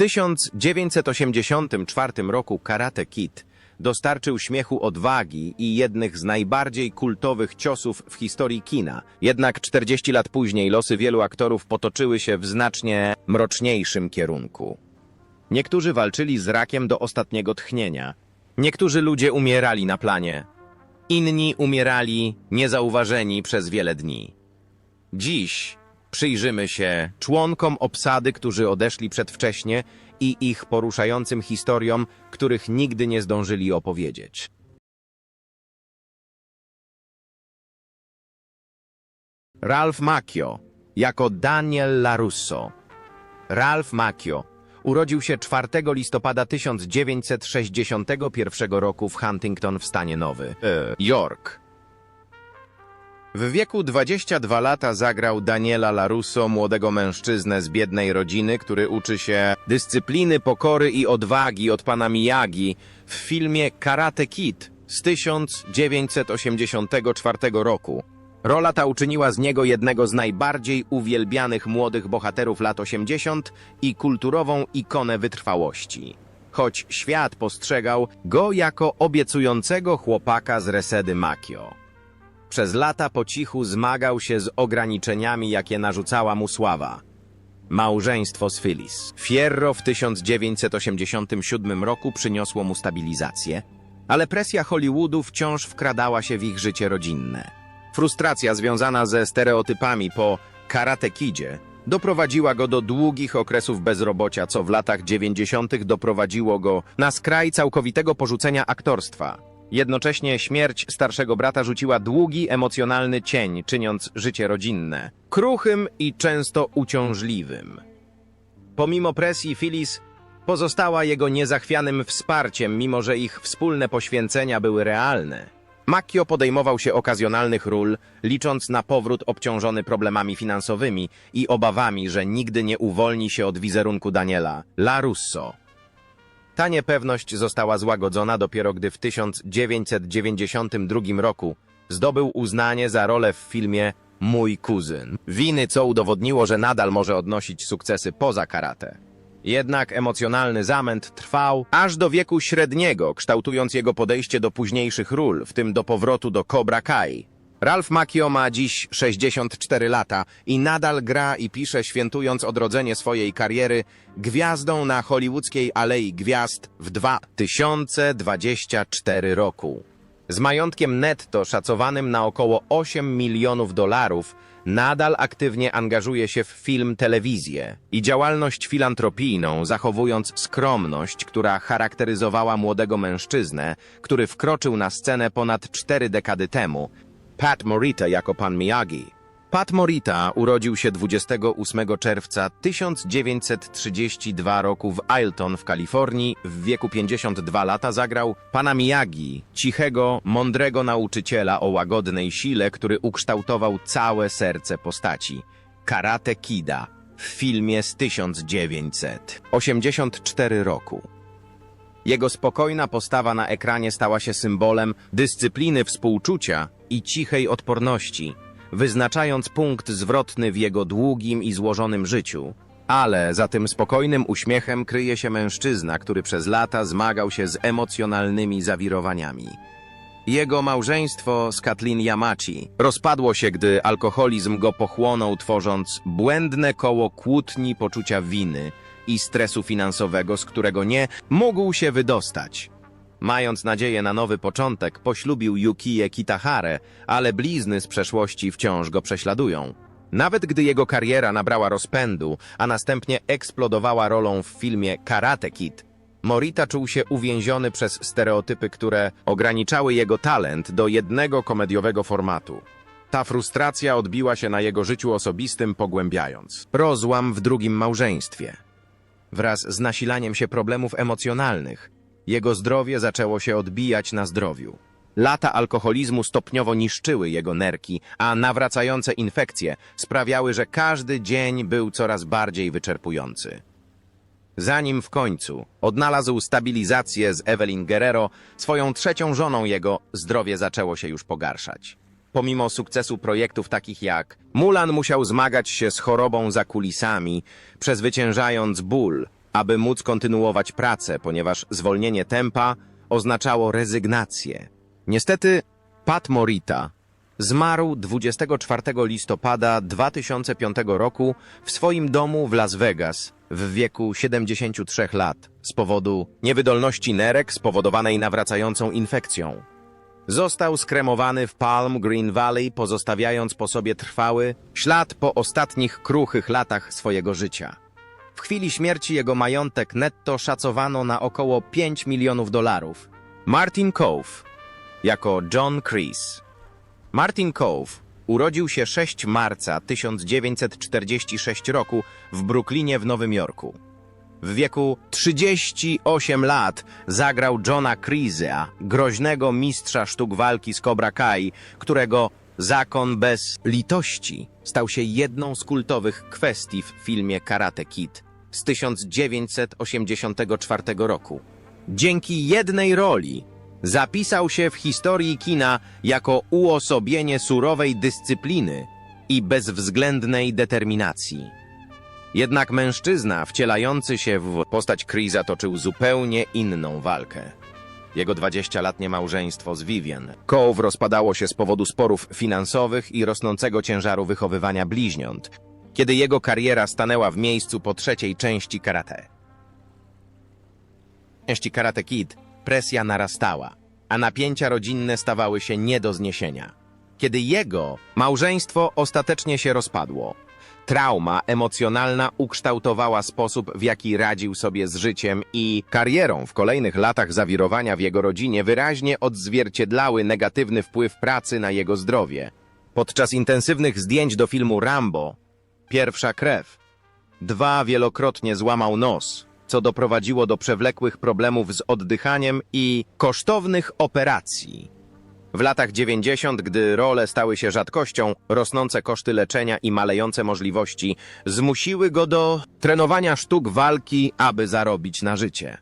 1984 roku Karate Kid dostarczył śmiechu odwagi i jednych z najbardziej kultowych ciosów w historii kina. Jednak 40 lat później losy wielu aktorów potoczyły się w znacznie mroczniejszym kierunku. Niektórzy walczyli z rakiem do ostatniego tchnienia. Niektórzy ludzie umierali na planie. Inni umierali niezauważeni przez wiele dni. Dziś przyjrzymy się członkom obsady, którzy odeszli przedwcześnie i ich poruszającym historiom, których nigdy nie zdążyli opowiedzieć. Ralph Macchio jako Daniel LaRusso. Ralph Macchio urodził się 4 listopada 1961 roku w Huntington w stanie Nowy e, York. W wieku 22 lata zagrał Daniela LaRusso, młodego mężczyznę z biednej rodziny, który uczy się dyscypliny, pokory i odwagi od pana Miyagi w filmie Karate Kid z 1984 roku. Rola ta uczyniła z niego jednego z najbardziej uwielbianych młodych bohaterów lat 80 i kulturową ikonę wytrwałości. Choć świat postrzegał go jako obiecującego chłopaka z Resedy Makio. Przez lata po cichu zmagał się z ograniczeniami, jakie narzucała mu sława. Małżeństwo z Phyllis. Fierro w 1987 roku przyniosło mu stabilizację, ale presja Hollywoodu wciąż wkradała się w ich życie rodzinne. Frustracja związana ze stereotypami po Karate Kidzie doprowadziła go do długich okresów bezrobocia, co w latach 90. doprowadziło go na skraj całkowitego porzucenia aktorstwa. Jednocześnie śmierć starszego brata rzuciła długi, emocjonalny cień, czyniąc życie rodzinne kruchym i często uciążliwym. Pomimo presji Phyllis pozostała jego niezachwianym wsparciem, mimo że ich wspólne poświęcenia były realne. Macchio podejmował się okazjonalnych ról, licząc na powrót obciążony problemami finansowymi i obawami, że nigdy nie uwolni się od wizerunku Daniela, La Russo. Ta niepewność została złagodzona dopiero gdy w 1992 roku zdobył uznanie za rolę w filmie Mój kuzyn. Winy, co udowodniło, że nadal może odnosić sukcesy poza karate. Jednak emocjonalny zamęt trwał aż do wieku średniego, kształtując jego podejście do późniejszych ról, w tym do powrotu do Cobra Kai. Ralph Macchio ma dziś 64 lata i nadal gra i pisze, świętując odrodzenie swojej kariery gwiazdą na hollywoodzkiej Alei Gwiazd w 2024 roku. Z majątkiem netto szacowanym na około 8 milionów dolarów, nadal aktywnie angażuje się w film, telewizję i działalność filantropijną, zachowując skromność, która charakteryzowała młodego mężczyznę, który wkroczył na scenę ponad cztery dekady temu. Pat Morita jako pan Miyagi. Pat Morita urodził się 28 czerwca 1932 roku w Ailton w Kalifornii. W wieku 52 lata zagrał pana Miyagi, cichego, mądrego nauczyciela o łagodnej sile, który ukształtował całe serce postaci. Karate Kida w filmie z 1984 roku. Jego spokojna postawa na ekranie stała się symbolem dyscypliny współczucia i cichej odporności, wyznaczając punkt zwrotny w jego długim i złożonym życiu. Ale za tym spokojnym uśmiechem kryje się mężczyzna, który przez lata zmagał się z emocjonalnymi zawirowaniami. Jego małżeństwo z Kathleen Yamachi rozpadło się, gdy alkoholizm go pochłonął, tworząc błędne koło kłótni, poczucia winy i stresu finansowego, z którego nie mógł się wydostać. Mając nadzieję na nowy początek, poślubił Yukię Kitahare, ale blizny z przeszłości wciąż go prześladują. Nawet gdy jego kariera nabrała rozpędu, a następnie eksplodowała rolą w filmie Karate Kid, Morita czuł się uwięziony przez stereotypy, które ograniczały jego talent do jednego komediowego formatu. Ta frustracja odbiła się na jego życiu osobistym, pogłębiając rozłam w drugim małżeństwie. Wraz z nasilaniem się problemów emocjonalnych, jego zdrowie zaczęło się odbijać na zdrowiu. Lata alkoholizmu stopniowo niszczyły jego nerki, a nawracające infekcje sprawiały, że każdy dzień był coraz bardziej wyczerpujący. Zanim w końcu odnalazł stabilizację z Evelyn Guerrero, swoją trzecią żoną jego, zdrowie zaczęło się już pogarszać. Pomimo sukcesu projektów takich jak Mulan musiał zmagać się z chorobą za kulisami, przezwyciężając ból, aby móc kontynuować pracę, ponieważ zwolnienie tempa oznaczało rezygnację. Niestety, Pat Morita zmarł 24 listopada 2005 roku w swoim domu w Las Vegas w wieku 73 lat z powodu niewydolności nerek spowodowanej nawracającą infekcją. Został skremowany w Palm Green Valley, pozostawiając po sobie trwały ślad po ostatnich kruchych latach swojego życia. W chwili śmierci jego majątek netto szacowano na około 5 milionów dolarów. Martin Cove jako John Kreese. Martin Cove urodził się 6 marca 1946 roku w Brooklynie w Nowym Jorku. W wieku 38 lat zagrał Johna Kreese'a, groźnego mistrza sztuk walki z Cobra Kai, którego zakon bez litości stał się jedną z kultowych kwestii w filmie Karate Kid z 1984 roku. Dzięki jednej roli zapisał się w historii kina jako uosobienie surowej dyscypliny i bezwzględnej determinacji. Jednak mężczyzna wcielający się w postać Chrisa toczył zupełnie inną walkę. Jego 20-letnie małżeństwo z Vivian Cove rozpadało się z powodu sporów finansowych i rosnącego ciężaru wychowywania bliźniąt, kiedy jego kariera stanęła w miejscu po trzeciej części karate. W części Karate Kid presja narastała, a napięcia rodzinne stawały się nie do zniesienia. Kiedy jego małżeństwo ostatecznie się rozpadło, trauma emocjonalna ukształtowała sposób, w jaki radził sobie z życiem i karierą w kolejnych latach zawirowania w jego rodzinie wyraźnie odzwierciedlały negatywny wpływ pracy na jego zdrowie. Podczas intensywnych zdjęć do filmu Rambo, Pierwsza krew, dwa wielokrotnie złamał nos, co doprowadziło do przewlekłych problemów z oddychaniem i kosztownych operacji. W latach 90., gdy role stały się rzadkością, rosnące koszty leczenia i malejące możliwości zmusiły go do trenowania sztuk walki, aby zarobić na życie.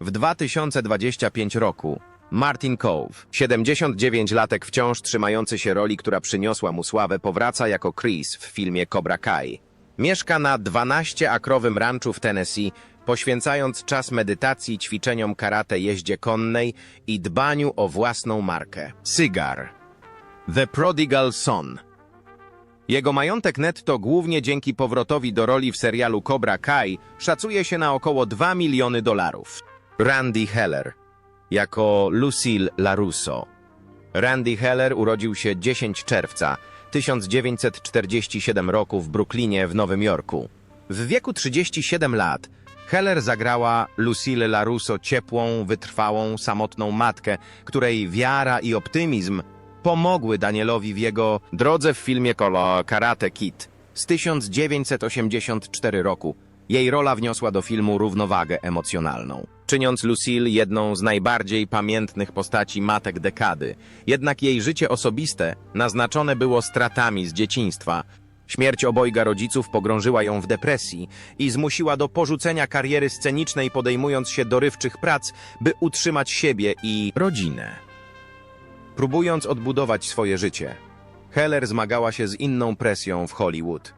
W 2025 roku Martin Cove, 79-latek wciąż trzymający się roli, która przyniosła mu sławę, powraca jako Chris w filmie Cobra Kai. Mieszka na 12-akrowym ranczu w Tennessee, poświęcając czas medytacji, ćwiczeniom karate, jeździe konnej i dbaniu o własną markę. Cigar. The Prodigal Son. Jego majątek netto głównie dzięki powrotowi do roli w serialu Cobra Kai szacuje się na około 2 miliony dolarów. Randy Heller jako Lucille LaRusso. Randy Heller urodził się 10 czerwca 1947 roku w Brooklynie w Nowym Jorku. W wieku 37 lat Heller zagrała Lucille LaRusso ciepłą, wytrwałą, samotną matkę, której wiara i optymizm pomogły Danielowi w jego drodze w filmie Kolo Karate Kid z 1984 roku. Jej rola wniosła do filmu równowagę emocjonalną, czyniąc Lucille jedną z najbardziej pamiętnych postaci matek dekady. Jednak jej życie osobiste naznaczone było stratami z dzieciństwa. Śmierć obojga rodziców pogrążyła ją w depresji i zmusiła do porzucenia kariery scenicznej, podejmując się dorywczych prac, by utrzymać siebie i rodzinę. Próbując odbudować swoje życie, Heller zmagała się z inną presją w Hollywood.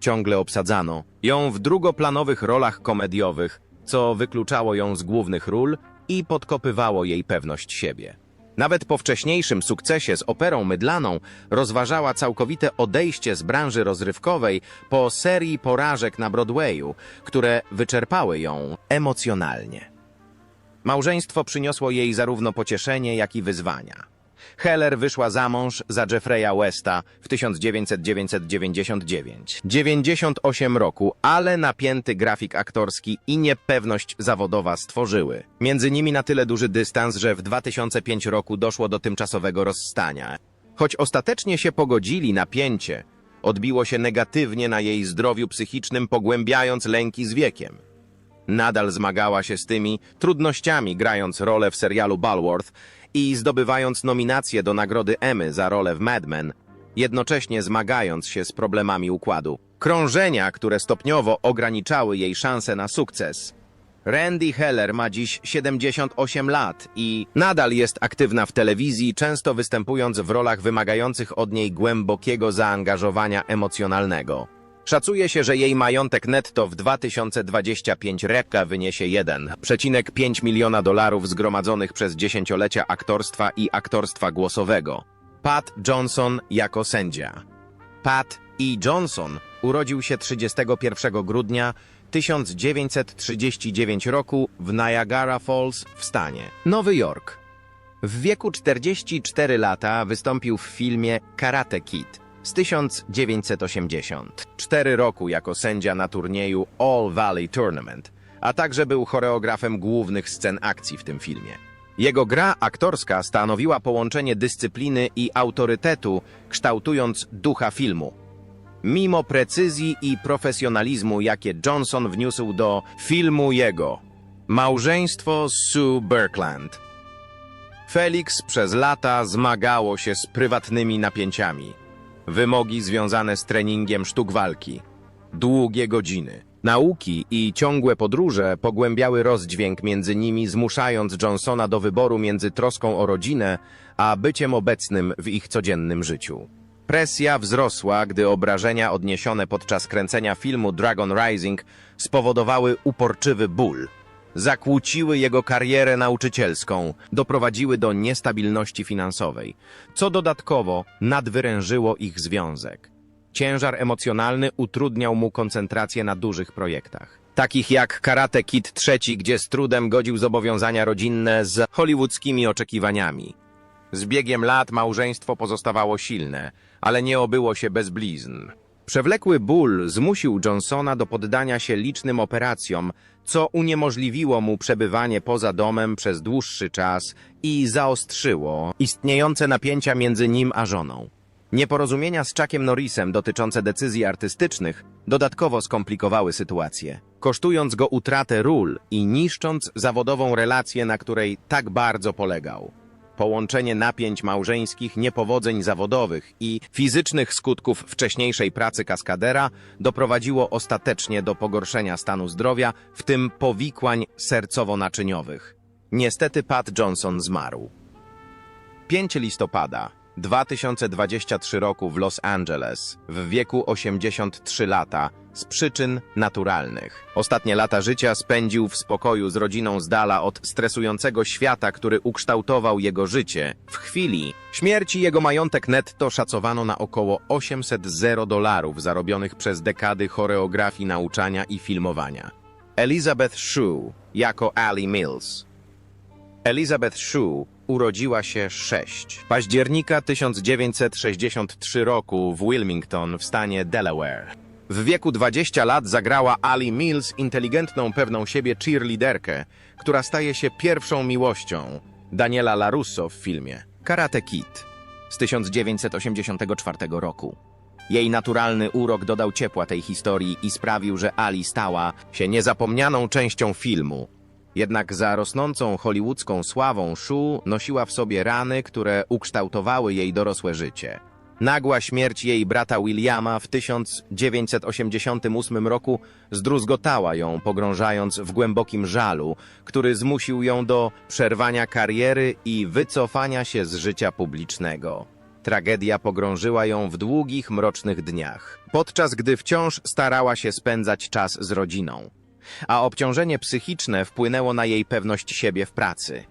Ciągle obsadzano ją w drugoplanowych rolach komediowych, co wykluczało ją z głównych ról i podkopywało jej pewność siebie. Nawet po wcześniejszym sukcesie z operą mydlaną rozważała całkowite odejście z branży rozrywkowej po serii porażek na Broadwayu, które wyczerpały ją emocjonalnie. Małżeństwo przyniosło jej zarówno pocieszenie, jak i wyzwania. Heller wyszła za mąż za Jeffreya Westa w 1999. 98 roku, ale napięty grafik aktorski i niepewność zawodowa stworzyły. Między nimi na tyle duży dystans, że w 2005 roku doszło do tymczasowego rozstania. Choć ostatecznie się pogodzili, napięcie odbiło się negatywnie na jej zdrowiu psychicznym, pogłębiając lęki z wiekiem. Nadal zmagała się z tymi trudnościami, grając rolę w serialu Balworth i zdobywając nominację do nagrody Emmy za rolę w Mad Men, jednocześnie zmagając się z problemami układu. Krążenia, które stopniowo ograniczały jej szanse na sukces. Randy Heller ma dziś 78 lat i nadal jest aktywna w telewizji, często występując w rolach wymagających od niej głębokiego zaangażowania emocjonalnego. Szacuje się, że jej majątek netto w 2025 reka wyniesie 1,5 miliona dolarów zgromadzonych przez dziesięciolecia aktorstwa i aktorstwa głosowego. Pat Johnson jako sędzia. Pat E. Johnson urodził się 31 grudnia 1939 roku w Niagara Falls w stanie Nowy Jork. W wieku 44 lata wystąpił w filmie Karate Kid z 1980. Cztery roku jako sędzia na turnieju All Valley Tournament, a także był choreografem głównych scen akcji w tym filmie. Jego gra aktorska stanowiła połączenie dyscypliny i autorytetu, kształtując ducha filmu. Mimo precyzji i profesjonalizmu, jakie Johnson wniósł do filmu jego Małżeństwo Sue Birkland. Felix przez lata zmagało się z prywatnymi napięciami. Wymogi związane z treningiem sztuk walki, długie godziny, nauki i ciągłe podróże pogłębiały rozdźwięk między nimi, zmuszając Johnsona do wyboru między troską o rodzinę, a byciem obecnym w ich codziennym życiu. Presja wzrosła, gdy obrażenia odniesione podczas kręcenia filmu Dragon Rising spowodowały uporczywy ból. Zakłóciły jego karierę nauczycielską, doprowadziły do niestabilności finansowej, co dodatkowo nadwyrężyło ich związek. Ciężar emocjonalny utrudniał mu koncentrację na dużych projektach. Takich jak Karate Kid III, gdzie z trudem godził zobowiązania rodzinne z hollywoodzkimi oczekiwaniami. Z biegiem lat małżeństwo pozostawało silne, ale nie obyło się bez blizn. Przewlekły ból zmusił Johnsona do poddania się licznym operacjom, co uniemożliwiło mu przebywanie poza domem przez dłuższy czas i zaostrzyło istniejące napięcia między nim a żoną. Nieporozumienia z Chuckiem Norrisem dotyczące decyzji artystycznych dodatkowo skomplikowały sytuację, kosztując go utratę ról i niszcząc zawodową relację, na której tak bardzo polegał. Połączenie napięć małżeńskich, niepowodzeń zawodowych i fizycznych skutków wcześniejszej pracy kaskadera doprowadziło ostatecznie do pogorszenia stanu zdrowia, w tym powikłań sercowo-naczyniowych. Niestety Pat Johnson zmarł. 5 listopada 2023 roku w Los Angeles w wieku 83 lata z przyczyn naturalnych. Ostatnie lata życia spędził w spokoju z rodziną z dala od stresującego świata, który ukształtował jego życie. W chwili śmierci jego majątek netto szacowano na około 800 zero dolarów zarobionych przez dekady choreografii nauczania i filmowania. Elizabeth Shue jako Ali Mills Elizabeth Shue urodziła się 6 października 1963 roku w Wilmington w stanie Delaware. W wieku 20 lat zagrała Ali Mills inteligentną, pewną siebie cheerleaderkę, która staje się pierwszą miłością Daniela LaRusso w filmie Karate Kid z 1984 roku. Jej naturalny urok dodał ciepła tej historii i sprawił, że Ali stała się niezapomnianą częścią filmu. Jednak za rosnącą hollywoodzką sławą Shu nosiła w sobie rany, które ukształtowały jej dorosłe życie. Nagła śmierć jej brata Williama w 1988 roku zdruzgotała ją, pogrążając w głębokim żalu, który zmusił ją do przerwania kariery i wycofania się z życia publicznego. Tragedia pogrążyła ją w długich, mrocznych dniach, podczas gdy wciąż starała się spędzać czas z rodziną. A obciążenie psychiczne wpłynęło na jej pewność siebie w pracy.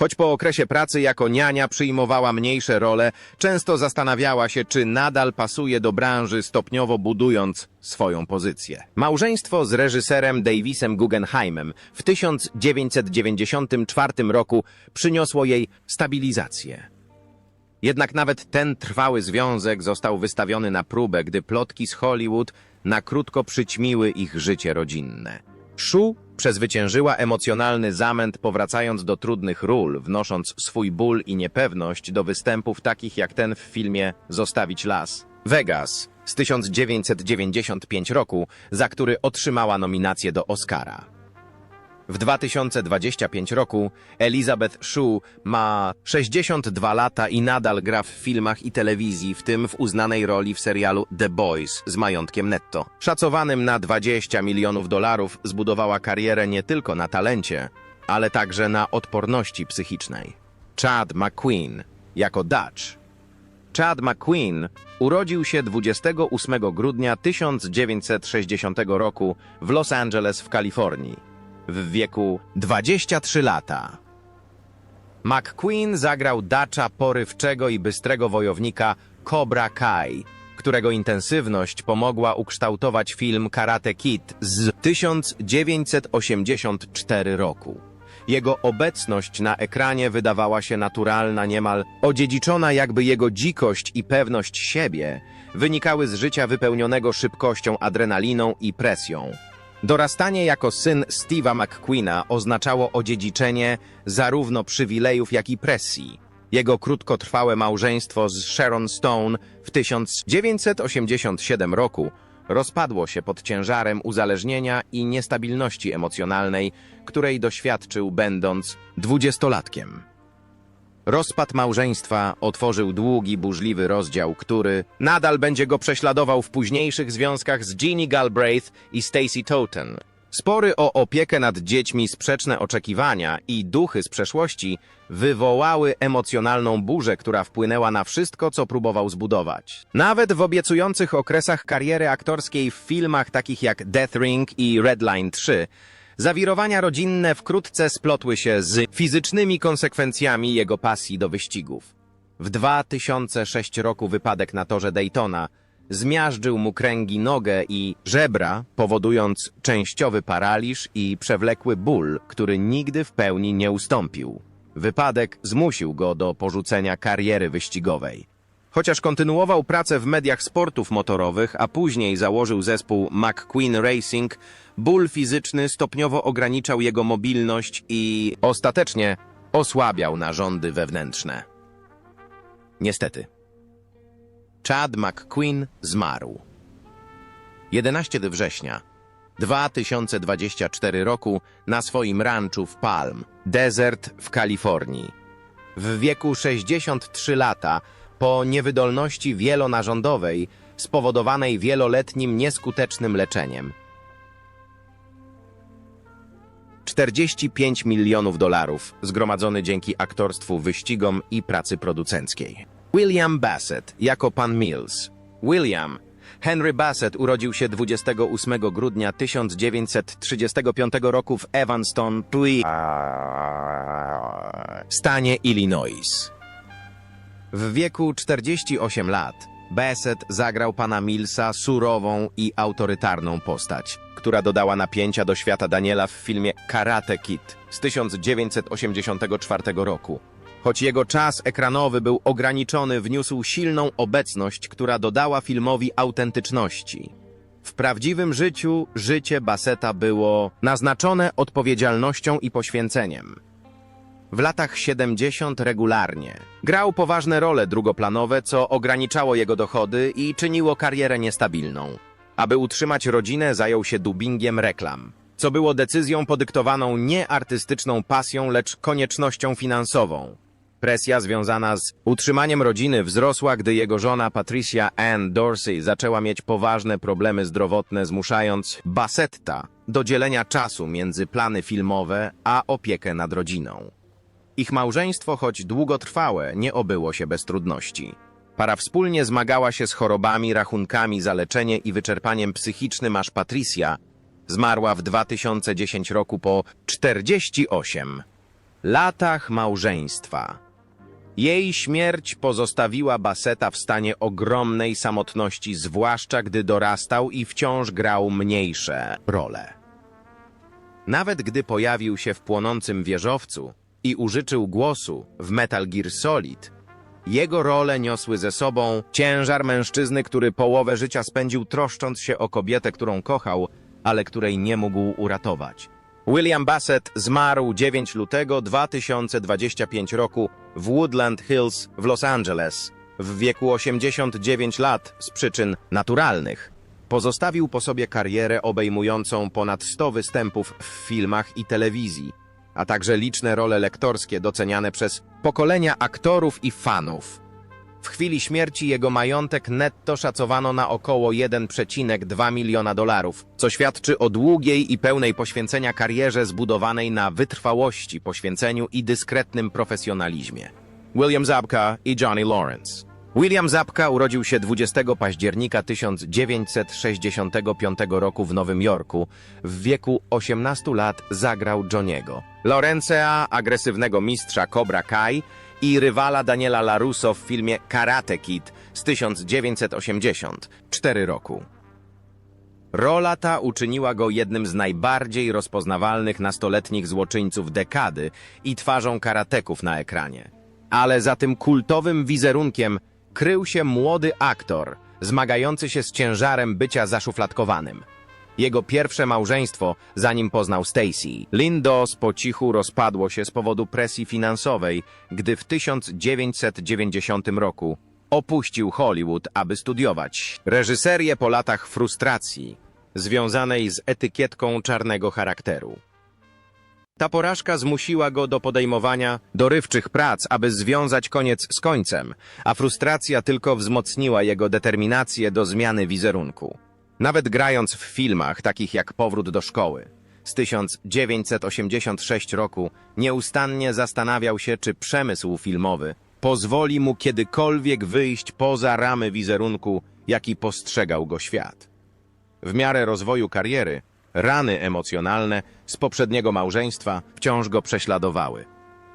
Choć po okresie pracy jako niania przyjmowała mniejsze role, często zastanawiała się, czy nadal pasuje do branży, stopniowo budując swoją pozycję. Małżeństwo z reżyserem Davisem Guggenheimem w 1994 roku przyniosło jej stabilizację. Jednak nawet ten trwały związek został wystawiony na próbę, gdy plotki z Hollywood na krótko przyćmiły ich życie rodzinne. Shu przezwyciężyła emocjonalny zamęt, powracając do trudnych ról, wnosząc swój ból i niepewność do występów takich jak ten w filmie Zostawić las. Vegas z 1995 roku, za który otrzymała nominację do Oscara. W 2025 roku Elizabeth Shue ma 62 lata i nadal gra w filmach i telewizji, w tym w uznanej roli w serialu The Boys z majątkiem netto. Szacowanym na 20 milionów dolarów zbudowała karierę nie tylko na talencie, ale także na odporności psychicznej. Chad McQueen jako Dutch Chad McQueen urodził się 28 grudnia 1960 roku w Los Angeles w Kalifornii w wieku 23 lata. McQueen zagrał dacza porywczego i bystrego wojownika Cobra Kai, którego intensywność pomogła ukształtować film Karate Kid z 1984 roku. Jego obecność na ekranie wydawała się naturalna, niemal odziedziczona, jakby jego dzikość i pewność siebie wynikały z życia wypełnionego szybkością, adrenaliną i presją. Dorastanie jako syn Steve'a McQueena oznaczało odziedziczenie zarówno przywilejów, jak i presji. Jego krótkotrwałe małżeństwo z Sharon Stone w 1987 roku rozpadło się pod ciężarem uzależnienia i niestabilności emocjonalnej, której doświadczył będąc dwudziestolatkiem. Rozpad małżeństwa otworzył długi, burzliwy rozdział, który nadal będzie go prześladował w późniejszych związkach z Jeannie Galbraith i Stacey Toten. Spory o opiekę nad dziećmi, sprzeczne oczekiwania i duchy z przeszłości wywołały emocjonalną burzę, która wpłynęła na wszystko, co próbował zbudować. Nawet w obiecujących okresach kariery aktorskiej w filmach takich jak Death Ring i Redline 3, Zawirowania rodzinne wkrótce splotły się z fizycznymi konsekwencjami jego pasji do wyścigów. W 2006 roku wypadek na torze Daytona zmiażdżył mu kręgi nogę i żebra, powodując częściowy paraliż i przewlekły ból, który nigdy w pełni nie ustąpił. Wypadek zmusił go do porzucenia kariery wyścigowej. Chociaż kontynuował pracę w mediach sportów motorowych, a później założył zespół McQueen Racing, ból fizyczny stopniowo ograniczał jego mobilność i ostatecznie osłabiał narządy wewnętrzne. Niestety. Chad McQueen zmarł. 11 września 2024 roku na swoim ranczu w Palm, Desert w Kalifornii. W wieku 63 lata po niewydolności wielonarządowej spowodowanej wieloletnim nieskutecznym leczeniem. 45 milionów dolarów zgromadzony dzięki aktorstwu, wyścigom i pracy producenckiej. William Bassett jako pan Mills. William Henry Bassett urodził się 28 grudnia 1935 roku w Evanston, Pui, stanie Illinois. W wieku 48 lat Bassett zagrał pana Millsa surową i autorytarną postać, która dodała napięcia do świata Daniela w filmie Karate Kid z 1984 roku. Choć jego czas ekranowy był ograniczony, wniósł silną obecność, która dodała filmowi autentyczności. W prawdziwym życiu życie Basseta było naznaczone odpowiedzialnością i poświęceniem. W latach 70 regularnie. Grał poważne role drugoplanowe, co ograniczało jego dochody i czyniło karierę niestabilną. Aby utrzymać rodzinę, zajął się dubbingiem reklam, co było decyzją podyktowaną nie artystyczną pasją, lecz koniecznością finansową. Presja związana z utrzymaniem rodziny wzrosła, gdy jego żona Patricia Ann Dorsey zaczęła mieć poważne problemy zdrowotne, zmuszając Bassetta do dzielenia czasu między plany filmowe a opiekę nad rodziną. Ich małżeństwo, choć długotrwałe, nie obyło się bez trudności. Para wspólnie zmagała się z chorobami, rachunkami za leczenie i wyczerpaniem psychicznym, aż Patricia zmarła w 2010 roku po 48 latach małżeństwa. Jej śmierć pozostawiła Baseta w stanie ogromnej samotności, zwłaszcza gdy dorastał i wciąż grał mniejsze role. Nawet gdy pojawił się w płonącym wieżowcu i użyczył głosu w Metal Gear Solid, jego role niosły ze sobą ciężar mężczyzny, który połowę życia spędził troszcząc się o kobietę, którą kochał, ale której nie mógł uratować. William Bassett zmarł 9 lutego 2025 roku w Woodland Hills w Los Angeles w wieku 89 lat z przyczyn naturalnych. Pozostawił po sobie karierę obejmującą ponad 100 występów w filmach i telewizji, a także liczne role lektorskie doceniane przez pokolenia aktorów i fanów. W chwili śmierci jego majątek netto szacowano na około 1,2 miliona dolarów, co świadczy o długiej i pełnej poświęcenia karierze zbudowanej na wytrwałości, poświęceniu i dyskretnym profesjonalizmie. William Zabka i Johnny Lawrence. William Zapka urodził się 20 października 1965 roku w Nowym Jorku. W wieku 18 lat zagrał Johniego. Lorencea, agresywnego mistrza Cobra Kai i rywala Daniela LaRusso w filmie Karate Kid z 1984 roku. Rola ta uczyniła go jednym z najbardziej rozpoznawalnych nastoletnich złoczyńców dekady i twarzą karateków na ekranie. Ale za tym kultowym wizerunkiem krył się młody aktor, zmagający się z ciężarem bycia zaszufladkowanym. Jego pierwsze małżeństwo, zanim poznał Stacy, Lindos po cichu rozpadło się z powodu presji finansowej, gdy w 1990 roku opuścił Hollywood, aby studiować reżyserię po latach frustracji, związanej z etykietką czarnego charakteru. Ta porażka zmusiła go do podejmowania dorywczych prac, aby związać koniec z końcem, a frustracja tylko wzmocniła jego determinację do zmiany wizerunku. Nawet grając w filmach takich jak Powrót do szkoły z 1986 roku, nieustannie zastanawiał się, czy przemysł filmowy pozwoli mu kiedykolwiek wyjść poza ramy wizerunku, jaki postrzegał go świat. W miarę rozwoju kariery, rany emocjonalne z poprzedniego małżeństwa wciąż go prześladowały.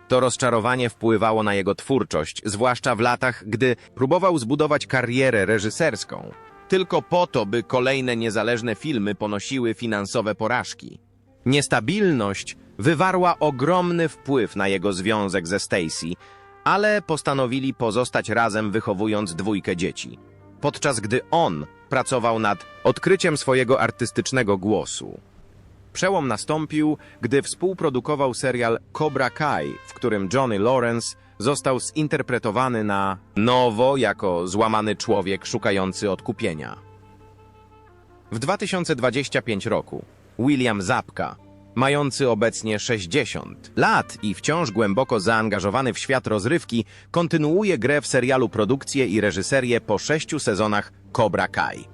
To rozczarowanie wpływało na jego twórczość, zwłaszcza w latach, gdy próbował zbudować karierę reżyserską, tylko po to, by kolejne niezależne filmy ponosiły finansowe porażki. Niestabilność wywarła ogromny wpływ na jego związek ze Stacy, ale postanowili pozostać razem wychowując dwójkę dzieci. Podczas gdy on pracował nad odkryciem swojego artystycznego głosu. Przełom nastąpił, gdy współprodukował serial Cobra Kai, w którym Johnny Lawrence został zinterpretowany na nowo jako złamany człowiek szukający odkupienia. W 2025 roku William Zapka, mający obecnie 60 lat i wciąż głęboko zaangażowany w świat rozrywki, kontynuuje grę w serialu produkcję i reżyserię po sześciu sezonach Cobra Kai.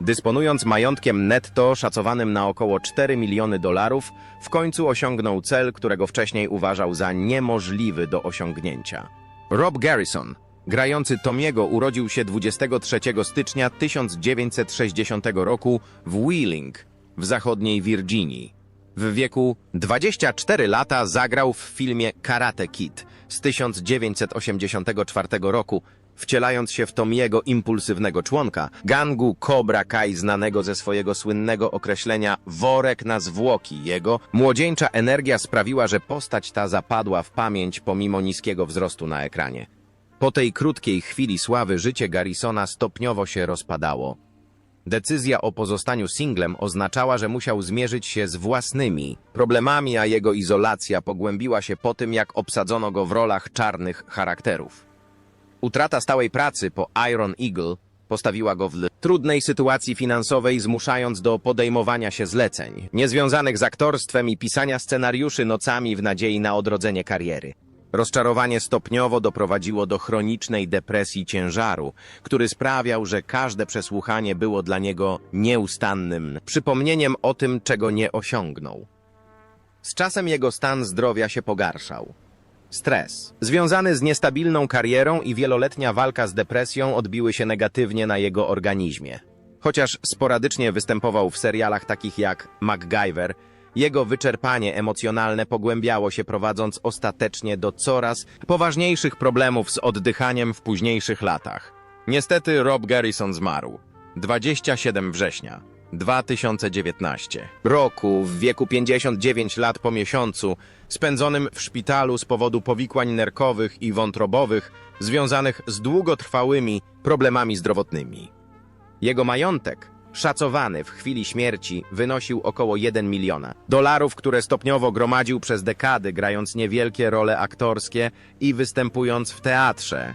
Dysponując majątkiem netto szacowanym na około 4 miliony dolarów, w końcu osiągnął cel, którego wcześniej uważał za niemożliwy do osiągnięcia. Rob Garrison, grający Tomiego, urodził się 23 stycznia 1960 roku w Wheeling w zachodniej Virginii. W wieku 24 lata zagrał w filmie Karate Kid z 1984 roku, wcielając się w Tomiego impulsywnego członka, gangu Cobra Kai znanego ze swojego słynnego określenia worek na zwłoki. Jego młodzieńcza energia sprawiła, że postać ta zapadła w pamięć pomimo niskiego wzrostu na ekranie. Po tej krótkiej chwili sławy życie Garrisona stopniowo się rozpadało. Decyzja o pozostaniu singlem oznaczała, że musiał zmierzyć się z własnymi problemami, a jego izolacja pogłębiła się po tym, jak obsadzono go w rolach czarnych charakterów. Utrata stałej pracy po Iron Eagle postawiła go w trudnej sytuacji finansowej, zmuszając do podejmowania się zleceń, niezwiązanych z aktorstwem i pisania scenariuszy nocami w nadziei na odrodzenie kariery. Rozczarowanie stopniowo doprowadziło do chronicznej depresji ciężaru, który sprawiał, że każde przesłuchanie było dla niego nieustannym przypomnieniem o tym, czego nie osiągnął. Z czasem jego stan zdrowia się pogarszał. Stres, związany z niestabilną karierą i wieloletnia walka z depresją odbiły się negatywnie na jego organizmie. Chociaż sporadycznie występował w serialach takich jak MacGyver, jego wyczerpanie emocjonalne pogłębiało się prowadząc ostatecznie do coraz poważniejszych problemów z oddychaniem w późniejszych latach. Niestety Rob Garrison zmarł. 27 września 2019 roku w wieku 59 lat po miesiącu spędzonym w szpitalu z powodu powikłań nerkowych i wątrobowych związanych z długotrwałymi problemami zdrowotnymi. Jego majątek, szacowany w chwili śmierci, wynosił około 1 miliona dolarów, które stopniowo gromadził przez dekady, grając niewielkie role aktorskie i występując w teatrze,